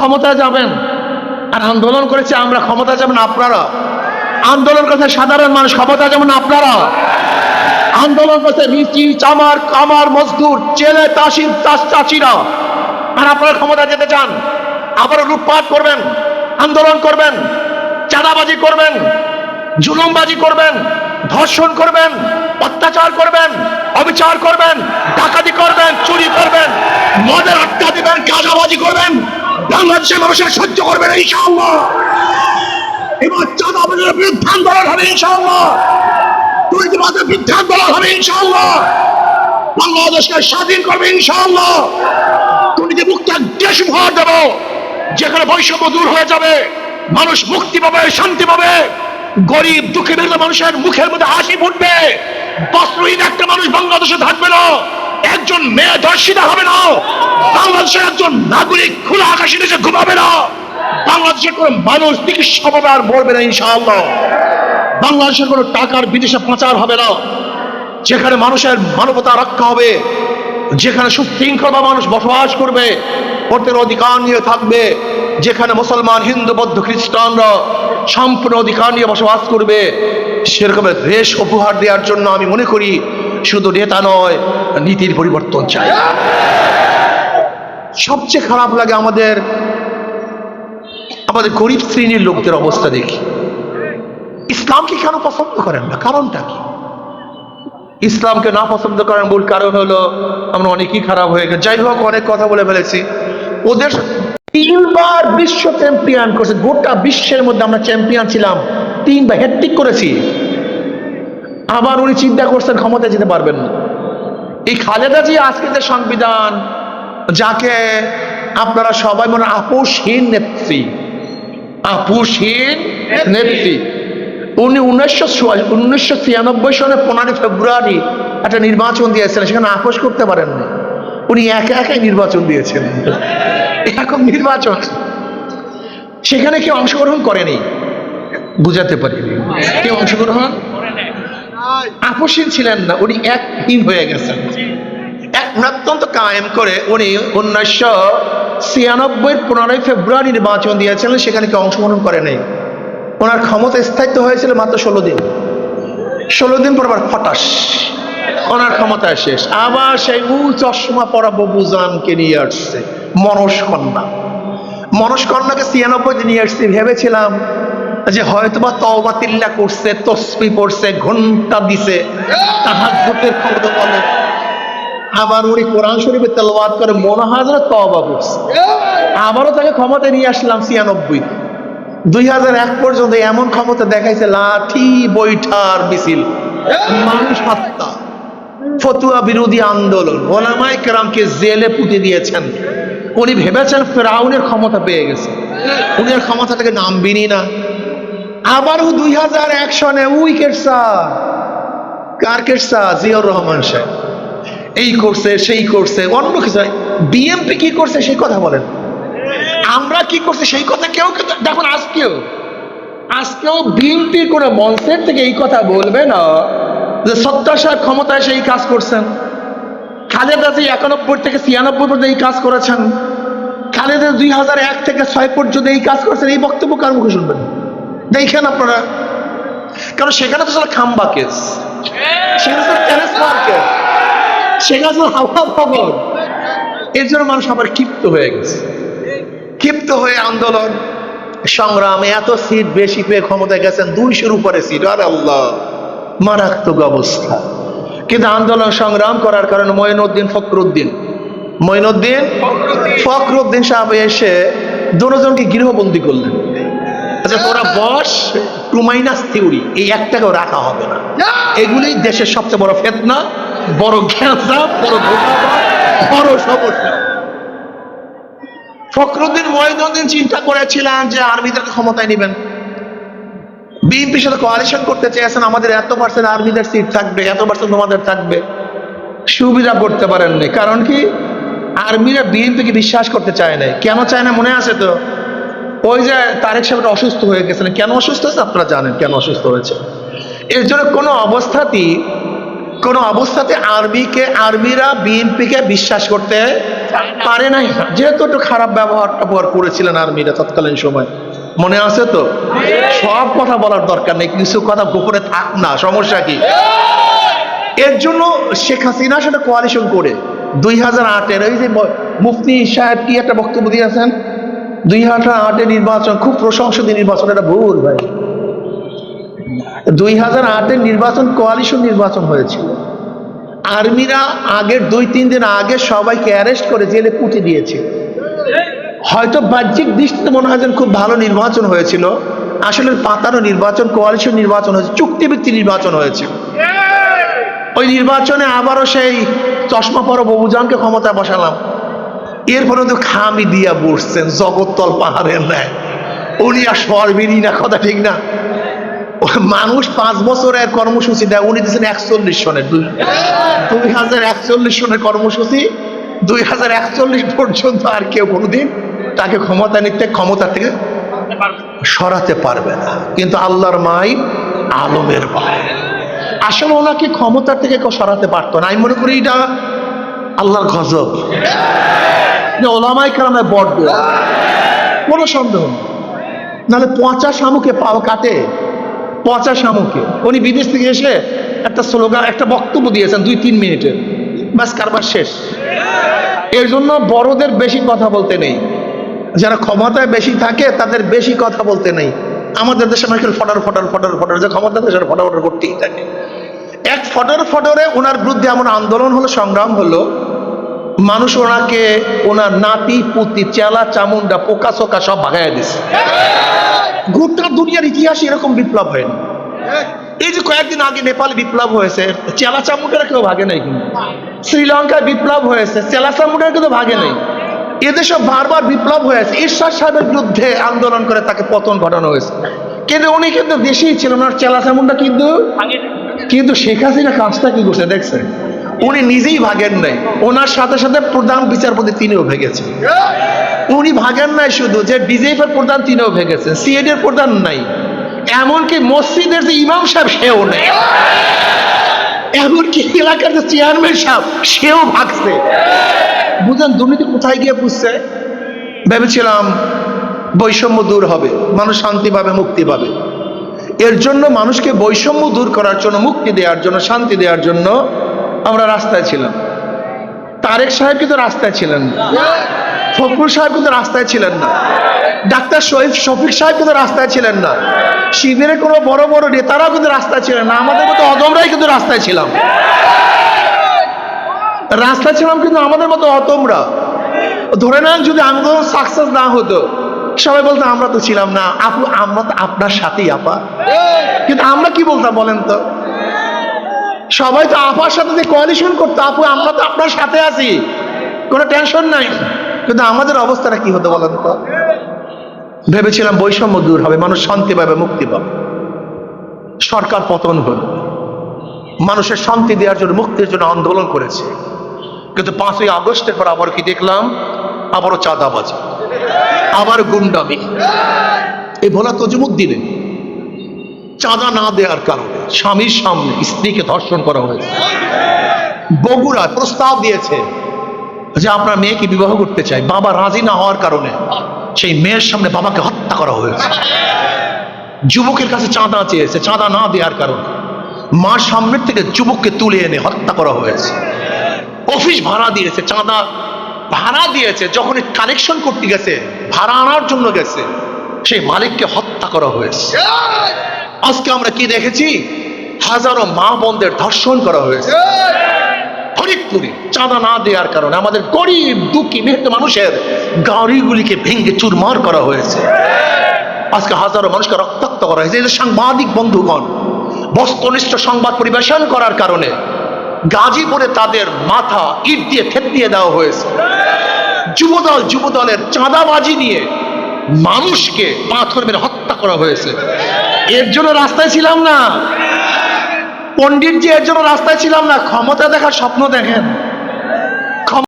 ক্ষমতা যাবেন। আর আন্দোলন করেছে আমরা ক্ষমতা যাবেন আপনারা। আন্দোলন করেছে সাধারণ মানুষ ক্ষমতা যেমন আপনারা। আন্দোলন করছে মিচি চামার, কামার, মজদুর চেলে তাসির, তাস চাচিরা। আর আপনারা ক্ষমতা যেতে চান, আবারও লুটপাট করবেন, আন্দোলন করবেন, চাঁদাবাজি করবেন, জুলুমবাজি করবেন, ধর্ষণ করবেন, অত্যাচার করবেন, অবিচার করবেন, ডাকাতি করবেন, চুরি করবেন, মদের আড্ডা দিবেন, গাঁজাবাজি করবেন। বাংলাদেশের মানুষের সহ্য করবেন ইনশাআল্লাহ। এবার চাঁদাবাজের বিরুদ্ধে আন্দোলন হবে, ইনশাআল্লাহ। দুর্নীতিবাদের বিরুদ্ধে আন্দোলন হবে, ইনশাআল্লাহ। বাংলাদেশকে স্বাধীন করবে, ইনশাআল্লাহ। দুর্নীতি মুক্ত এক দেশ উপহার দেব, যেখানে বৈষম্য দূর হয়ে যাবে। মানুষ মুক্তি পাবে, শান্তি পাবে। গরিব, দুঃখী মানুষের মুখের মধ্যে হাসি ফুটবে। বস্ত্রহীন একটা মানুষ বাংলাদেশে থাকবে না। একজন মেয়ে ধর্ষিতা হবে না। বাংলাদেশের একজন নাগরিক খোলা আকাশে নিচে ঘুমাবে না। বাংলাদেশের কোন মানুষ চিকিৎসাভাবে আর মরবে না ইনশাআল্লাহ। বাংলাদেশের কোনো টাকার বিদেশে পাচার হবে না। যেখানে মানুষের মানবতা রক্ষা হবে, যেখানে সুশৃঙ্খল মানুষ বসবাস করবে, ভোটের অধিকার নিয়ে থাকবে, যেখানে মুসলমান, হিন্দু, বৌদ্ধ, খ্রিস্টানরা সম্পূর্ণ অধিকার নিয়ে বসবাস করবে, সেরকমের দেশ উপহার দেওয়ার জন্য আমি মনে করি শুধু নেতা নয়, নীতির পরিবর্তন চাই। সবচেয়ে খারাপ লাগে আমাদের আমাদের গরিব শ্রেণির লোকদের অবস্থা দেখি। ইসলামকে কেন পছন্দ করেন না? কারণটা কি? ইসলামকে না পছন্দ করেন মূল কারণ হলো, আমরা অনেকই খারাপ হয়ে গেছে। যাই হোক, অনেক কথা বলে ফেলেছি। ওদের তিনবার বিশ্ব চ্যাম্পিয়ন করছে। গোটা বিশ্বের মধ্যে আমরা চ্যাম্পিয়ন ছিলাম। তিনবার হ্যাট্রিক করেছি। আবার উনি চিন্তা করছেন ক্ষমতা যেতে পারবেন না। এই খালেদা জি আজকে যে সংবিধান, যাকে আপনারা সবাই মনে আপোষহীন নেত্রী আপোষহীন নেত্রী। উনি উনিশশো উনিশশো ছিয়ানব্বই সনে পনেরোই ফেব্রুয়ারি একটা নির্বাচন দিয়েছিলেন, সেখানে আপোষ করতে পারেননি। উনি একা একাই নির্বাচন দিয়েছেন। এরকম নির্বাচন। সেখানে কেউ অংশগ্রহণ করেনি। বুঝাতে পারিনি। কেউ অংশগ্রহণ আপোষহীন ছিলেন না, উনি হয়ে গেছেন। এক কায়েম করে উনি উনিশশো ছিয়ানব্বই পনেরোই ফেব্রুয়ারি নির্বাচন দিয়েছিলেন, সেখানে কেউ অংশগ্রহণ করে ওনার ক্ষমতা স্থায়িত্ব হয়েছিল মাত্র ষোলো দিন। ষোলো দিন পর আবার ফটাস ওনার ক্ষমতা শেষ। আবার সেই উ চশমা ববুজানকে নিয়ে আসছে। মনস্কন্যা মনস্কন্যাকে ছিয়ানব্বই নিয়ে আসছি, ভেবেছিলাম যে হয়তোবা বা তিল্লা করছে, তসবি পড়ছে, ঘণ্টা দিছে আবার উনি কোরআন শরীফে তেলাওয়াত করে মনে হয় যেন তওবা করছে। আবারও তাকে ক্ষমতা নিয়ে আসলাম ছিয়ানব্বই। দুই হাজার এক পর্যন্ত এমন ক্ষমতা দেখাইছে, লাঠি, বৈঠার, মিছিল। মানুষ হত্যা। ফতুয়া বিরোধী আন্দোলন। ওলামাই কেরামকে জেলে পুঁতে দিয়েছেন। উনি ভেবেছেন ফেরাউনের ক্ষমতা পেয়ে গেছে। উনি আর ক্ষমতা থেকে নামবিনি না। আবারও দুই হাজার এক সনে উইকেট স্যার? কার কেটসা জিয়র রহমান সাহেব। এই করছে, সেই করছে, অন্য কিছু বিএমপি কি করছে সেই কথা বলেন। আমরা কি করছি সেই কথা কেউ দেখুন, আজকেও আজকেও বিএনপির কোনো মঞ্চের থেকে এই কথা বলবে না যে সত্তর সাহেব ক্ষমতায় সেই কাজ করছেন। খালেদা জি একানব্বই থেকে ছিয়ানব্বই পর্যন্ত এই কাজ করেছেন। খালেদা দুই হাজার এক থেকে ছয় পর্যন্ত এই কাজ করছেন। এই বক্তব্য কার মুখে শুনবেন? দেখেন আপনারা। কারণ সেখানে তো ছিল খাম্বা কেস সেখানে ছিল টেরেস মার্কেট। সেখানে ছিল হাওয়া ভবন। এর জন্য মানুষ আবার ক্ষিপ্ত হয়ে গেছে। ক্ষিপ্ত হয়ে আন্দোলন সংগ্রামে এত সিট বেশি পেয়ে ক্ষমতায় গেছেন দুইশোর উপরে সিট। আর আল্লাহ মারাত্মক অবস্থা। কিন্তু আন্দোলন সংগ্রাম করার কারণে মঈনুদ্দিন ফখরুদ্দিন মঈনুদ্দিন ফখরুদ্দিন সাহেব এসে দুজনকে গৃহবন্দী করলেন। আচ্ছা তোরা বস টু মাইনাস থিওরি এই একটাকেও রাখা হবে না। এগুলোই দেশের সবচেয়ে বড় ফেতনা বড় বড় বড় সমস্যা। ফখরুদ্দিন চিন্তা করেছিলেন যে আর্মিদেরকে ক্ষমতায় নেবেন। বিএনপির সাথে কোয়ালিশন করতে চেয়েছেন আমাদের এত পার্সেন্ট আর্মিদের সিট থাকবে এত পার্সেন্ট তোমাদের থাকবে। সুবিধা করতে পারেননি। কারণ কি? আর্মিরা বিএনপিকে বিশ্বাস করতে চায় না কেন চায় না মনে আছে তো? ওই যে তারেক সাহেব অসুস্থ হয়ে গেছিলেন কেন অসুস্থ হয়েছে আপনারা জানেন কেন অসুস্থ হয়েছে। এর জন্য কোনো অবস্থাতেই, কোনো অবস্থাতে আর্মিকে, আর্মিরা বিএনপিকে বিশ্বাস করতে পারে নাই। যেহেতু একটু খারাপ ব্যবহার ব্যবহার করেছিলেন আর্মিরা তৎকালীন সময়। মনে আছে তো? সব কথা বলার দরকার নেই, কিছু কথা গোপনে থাক না, সমস্যা কি? এর জন্য শেখ হাসিনা সেটা কোয়ালিশন করে, দুই হাজার আটের ওই যে মুফতি সাহেব কি একটা বক্তব্য দিয়েছেন? দুই হাজার আটের নির্বাচন, খুব প্রশংসনীয় নির্বাচন, এটা ভুল ভাই। দুই হাজার আটের নির্বাচন কোয়ালিশন নির্বাচন হয়েছিল আর্মিরা আগের দুই, তিন দিন আগে সবাইকে অ্যারেস্ট করে জেলে পুঁতে দিয়েছে। হয়তো বাহ্যিক দৃষ্টিতে মনে হয় খুব ভালো নির্বাচন হয়েছিল। আসলে পাতানো নির্বাচন কোয়ালিশন নির্বাচন হয়েছে, চুক্তিভিত্তিক নির্বাচন হয়েছে। ওই নির্বাচনে আবারও সেই চশমা পর বহুজনকে ক্ষমতা বসালাম। এরপরে তো খামি দিয়া বসছেন, জগত্তল পাহাড়ের ন্যায়। উনি আর সরবিনী না, কথা ঠিক না। মানুষ পাঁচ বছরের কর্মসূচি দেয়, উনি দিচ্ছেন একচল্লিশ সনের দুই হাজার। একচল্লিশ সনের কর্মসূচি, দুই হাজার একচল্লিশ পর্যন্ত আর কেউ কোনোদিন তাকে ক্ষমতা নিতে, ক্ষমতা থেকে সরাতে পারবে না। কিন্তু আল্লাহর মাই আলমের ভাই আসলে ওনাকে ক্ষমতা থেকে কেউ সরাতে পারতো না। আমি মনে করি এটা আল্লাহর গজব। যে ওলামাই কারণে বড় দোয়া কোনো সন্দেহ নাহলে পচা শামুকে পাও কাটে। পচা শামুকে। উনি বিদেশ থেকে এসে একটা স্লোগান, একটা বক্তব্য দিয়েছেন দুই, তিন মিনিটের। ব্যাস, কারবার শেষ। এর জন্য বড়দের বেশি কথা বলতে নেই। যারা ক্ষমতায় বেশি থাকে, তাদের বেশি কথা বলতে নেই। আমাদের দেশে নাকি ফটার ফটার ফটার ফটার। যে ক্ষমতা দেশের ফটার ফটার করতেই থাকে। এক ফটর, ফটরে ওনার বিরুদ্ধে এমন আন্দোলন হলো, সংগ্রাম হলো মানুষ ওনাকে ওনার নাতি পুতি চেলা চামুন্ডা পোকা সোকা সব ভাগাইয়া দিছে। গোটা দুনিয়ার ইতিহাসে এরকম বিপ্লব হয়নি। এই যে কয়েকদিন আগে নেপালে বিপ্লব হয়েছে চেলা চামুন্ডারা কেউ ভাগে নাই কিন্তু। শ্রীলঙ্কায় বিপ্লব হয়েছে চেলা চামুন্ডারা কিন্তু ভাগে নাই। এদেশে বারবার বিপ্লব হয়েছে। ঈশ্বর সাহেবের বিরুদ্ধে আন্দোলন করে তাকে পতন ঘটানো হয়েছে। কিন্তু উনি কিন্তু দেশেই ছিলেন ওনার চেলা চামুন্ডা কিন্তু কিন্তু শেখ হাসিনা কাজটা কি করছে দেখছেন? উনি নিজেই ভাগেন নাই। ওনার সাথে সাথে প্রধান বিচারপতি তিনিও ভেগেছেন। উনি ভাগেন নাই শুধু, যে বিজেপির প্রধান তিনিও ভেগেছেন, সিএডি এর প্রধান নাই। এমনকি মসজিদের যে ইমাম সাহেব, সেও নেই। এমনকি এলাকার যে চেয়ারম্যান সাহেব, সেও ভাগছে। বুঝলেন, দুর্নীতি কোথায় গিয়ে বুঝছে ভেবেছিলাম বৈষম্য দূর হবে, মানুষ শান্তি পাবে, মুক্তি পাবে। এর জন্য মানুষকে বৈষম্য দূর করার জন্য, মুক্তি দেওয়ার জন্য, শান্তি দেওয়ার জন্য আমরা রাস্তায় ছিলাম। তারেক সাহেব কিন্তু রাস্তায় ছিলেন না। ফখরুল সাহেব কিন্তু রাস্তায় ছিলেন না। ডাক্তার শহীদ শফিক সাহেব কিন্তু রাস্তায় ছিলেন না। শিবিরের কোনো বড় বড় নেতারাও কিন্তু রাস্তায় ছিলেন না। আমাদের মতো অদমরাই কিন্তু রাস্তায় ছিলাম। রাস্তায় ছিলাম কিন্তু আমাদের মতো অতমরা ধরে নেন যদি আন্দোলন সাকসেস না হতো সবাই বলতো আমরা তো ছিলাম না। আপু আমরা তো আপনার সাথেই আপা। কিন্তু আমরা কি বলতাম বলেন তো? সবাই তো আপার সাথে যে কোয়ালিশন করতো, আপু, আমরা তো আপনার সাথে আছি। কোনো টেনশন নাই। কিন্তু আমাদের অবস্থাটা কি হতো বলেন তো? ভেবেছিলাম বৈষম্য দূর হবে, মানুষ শান্তি পাবে, মুক্তি পাবে। সরকার পতন হলো। মানুষের শান্তি দেওয়ার জন্য, মুক্তির জন্য আন্দোলন করেছে। কিন্তু পাঁচই আগস্টের পর আবার কি দেখলাম? আবারও চাঁদাবাজি। আবার গুন্ডামি। এই ভোলা তজুমুক দিলেন চাঁদা না দেওয়ার কারণে স্বামীর সামনে স্ত্রীকে ধর্ষণ করা হয়েছে। বগুড়া প্রস্তাব দিয়েছে যে আপনার মেয়েকে বিবাহ করতে চাই, বাবা রাজি না হওয়ার কারণে সেই মেয়ের সামনে বাবাকে হত্যা করা হয়েছে। যুবকের কাছে চাঁদা চেয়েছে, চাঁদা না দেওয়ার কারণে মা সামনের থেকে যুবককে তুলে এনে হত্যা করা হয়েছে। অফিস ভাড়া দিয়েছে, চাঁদা ভাড়া দিয়েছে যখন কালেকশন করতে গেছে, ভাড়া আনার জন্য গেছে, সেই মালিককে হত্যা করা হয়েছে। আজকে আমরা কি দেখেছি? হাজারো মা বোনদের ধর্ষণ করা হয়েছে। ফরিদপুরে চাঁদা না দেওয়ার কারণে আমাদের গরিব, দুঃখী, মেহনত মানুষের গাড়িগুলিকে ভেঙে চুরমার করা হয়েছে। আজকে হাজারো মানুষকে রক্তাক্ত করা হয়েছে। যে সাংবাদিক বন্ধুগণ, বস্তুনিষ্ঠ সংবাদ পরিবেশন করার কারণে গাজীপুরে তাদের মাথা ইট দিয়ে থেপ দিয়ে দেওয়া হয়েছে। যুবদল, যুবদলের চাঁদাবাজি নিয়ে মানুষকে পাথর মেরে হত্যা করা হয়েছে। এর জন্য রাস্তায় ছিলাম না। পণ্ডিতজি এর জন্য রাস্তায় ছিলাম না। ক্ষমতা দেখার স্বপ্ন দেখেন।